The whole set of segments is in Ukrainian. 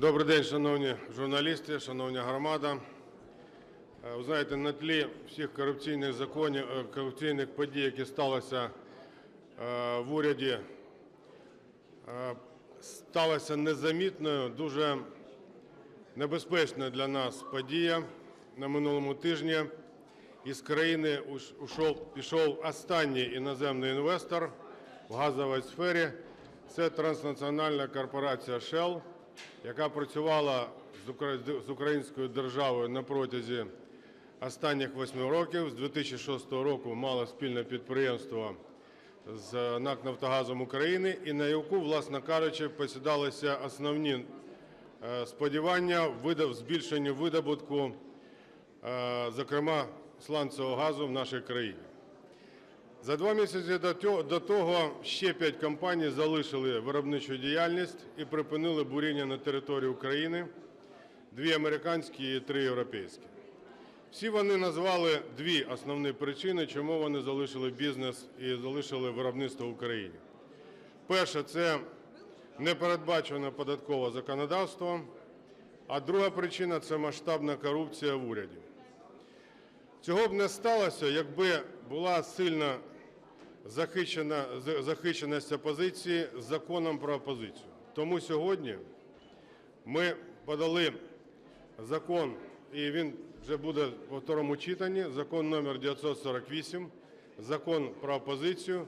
Добрий день, шановні журналісти, шановна громада. Е, Ви знаєте, на тлі всіх корупційних законів, е, корупційних подій, які сталися е, в уряді, сталася незамітною, дуже небезпечна для нас подія на минулому тижні. Із країни ушов, пішов останній іноземний інвестор в газовій сфері. Це транснаціональна корпорація Shell, яка працювала з укра- з українською державою на протязі останніх восьми років. З 2006 року мала спільне підприємство з НАК «Нафтогазом України, і на яку, власне кажучи, посідалися основні е, сподівання в збільшенні видобутку, е, зокрема сланцевого газу в нашій країні. За два місяці до того ще п'ять компаній залишили виробничу діяльність і припинили буріння на території України, дві американські і три європейські. Всі вони назвали дві основні причини, чому вони залишили бізнес і залишили виробництво в Україні. Перше це непередбачене податкове законодавство, а друга причина це масштабна корупція в уряді. Цього б не сталося, якби була сильна захищена, захищеність опозиції законом про опозицію. Тому сьогодні ми подали закон, і він вже буде во второму читанні, закон номер 948, закон про опозицію,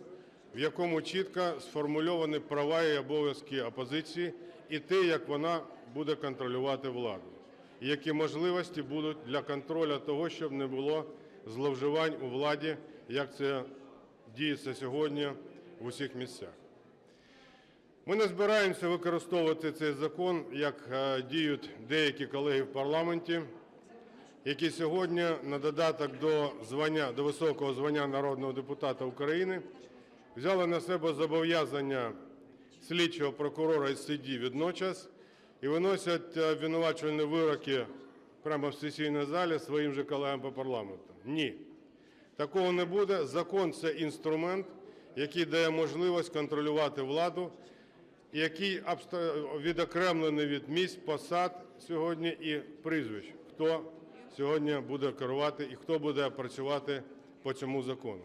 в якому чітко сформульовані права і обов'язки опозиції і те, як вона буде контролювати владу, які можливості будуть для контролю того, щоб не було зловживань у владі, як це діється сьогодні в усіх місцях. Ми не збираємося використовувати цей закон, як е, діють деякі колеги в парламенті, які сьогодні на додаток до звання, до високого звання народного депутата України взяли на себе зобов'язання слідчого прокурора і судді відночас і виносять е, обвинувачувальні вироки прямо в сесійній залі своїм же колегам по парламенту. Ні. Такого не буде. Закон – це інструмент, який дає можливість контролювати владу, який відокремлений від місць, посад сьогодні і прізвищ, хто сьогодні буде керувати і хто буде працювати по цьому закону.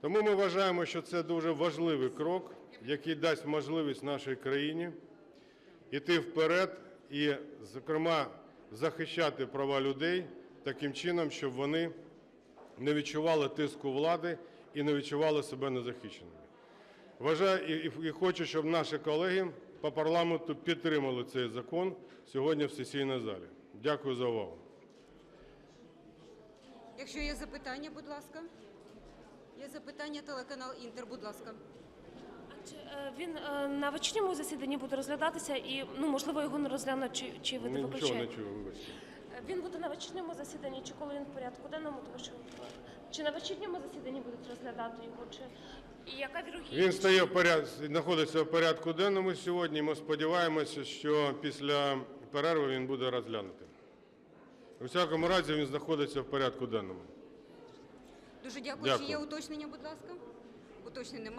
Тому ми вважаємо, що це дуже важливий крок, який дасть можливість нашій країні йти вперед і, зокрема, захищати права людей таким чином, щоб вони не відчували тиску влади і не відчували себе незахищеними. Вважаю і хочу, щоб наші колеги по парламенту підтримали цей закон сьогодні в сесійній залі. Дякую за увагу. Якщо є запитання, будь ласка. Є запитання, телеканал Інтер, будь ласка. Е, він е, на вечірньому засіданні буде розглядатися і ну можливо його не розглянуть, чи, чи ви Нічого не виключаєте? чую, вибачте. Е, Він буде на вечірньому засіданні, чи коли він в порядку денному, тому що чи на вечірньому засіданні будуть розглядати його, чи і яка вірогідність? Він стає в поряд... знаходиться в порядку денному сьогодні. Ми сподіваємося, що після перерви він буде розглянутий. У всякому разі, він знаходиться в порядку денному. Дуже дякую. Дякую. Чи є уточнення, будь ласка? Уточнень немає.